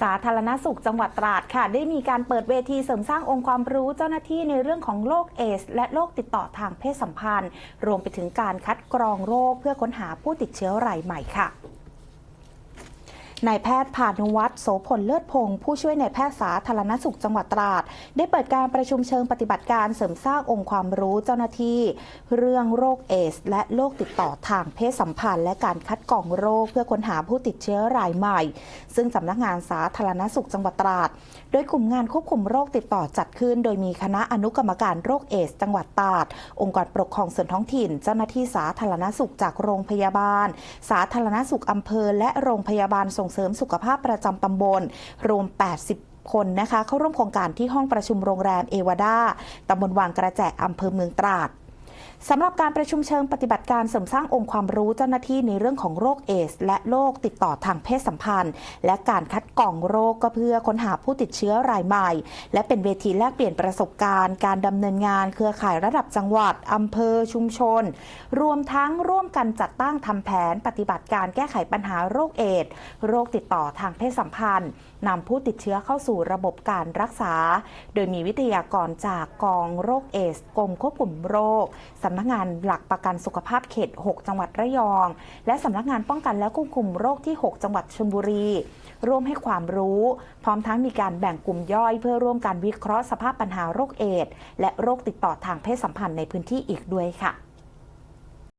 สาธารณสุขจังหวัดตราดค่ะ ได้มีการเปิดเวทีเสริมสร้างองค์ความรู้เจ้าหน้าที่ในเรื่องของโรคเอส และโรคติดต่อทางเพศสัมพันธ์ รวมไปถึงการคัดกรองโรคเพื่อค้นหาผู้ติดเชื้อรายใหม่ค่ะ นายแพทย์พานุวัฒน์โสพลเลิศพงศ์ผู้ช่วยนายแพทย์สาธารณสุขจังหวัดตราด ได้เปิดการประชุมเชิงปฏิบัติการเสริมสร้างองค์ความรู้เจ้าหน้าที่ เรื่องโรคเอส และโรคติดต่อทางเพศสัมพันธ์ และการคัดกรองโรคเพื่อค้นหาผู้ติดเชื้อรายใหม่ ซึ่งสำนักงานสาธารณสุขจังหวัดตราด โดยกลุ่มงานควบคุมโรคติดต่อจัดขึ้น โดยมีคณะอนุกรรมการโรคเอส จังหวัดตราด องค์กรปกครองส่วนท้องถิ่น เจ้าหน้าที่สาธารณสุขจากโรงพยาบาล สาธารณสุขอำเภอและโรงพยาบาลส่ง่งเสริมสุขภาพประจำตำบล รวม 80คนนะคะเข้าร่วมโครงการที่ห้องประชุมโรงแรมเอวาดาตำบลวางกระแจอำเภอเมืองตราด สำหรับการประชุมเชิงปฏิบัติการเสริมสร้างองค์ความรู้เจ้าหน้าที่ในเรื่องของโรคเอส และโรคติดต่อทางเพศสัมพันธ์ และการคัดกรองโรคก็เพื่อค้นหาผู้ติดเชื้อรายใหม่ และเป็นเวทีแลกเปลี่ยนประสบการณ์ การดำเนินงานเครือข่ายระดับจังหวัดอำเภอชุมชน รวมทั้งร่วมกันจัดตั้งทำแผนปฏิบัติการแก้ไขปัญหาโรคเอดส์โรคติดต่อทางเพศสัมพันธ์นำผู้ติดเชื้อเข้าสู่ระบบการรักษา โดยมีวิทยากรจากกองโรคเอสกรมควบคุมโรคสำนักงานหลักประกันสุขภาพเขต 6 จังหวัดระยอง และสำนักงานป้องกันและควบคุมโรคที่ 6 จังหวัดชลบุรี ร่วมให้ความรู้ พร้อมทั้งมีการแบ่งกลุ่มย่อย เพื่อร่วมการวิเคราะห์สภาพปัญหาโรคเอดส์และโรคติดต่อทางเพศสัมพันธ์ในพื้นที่อีกด้วยค่ะ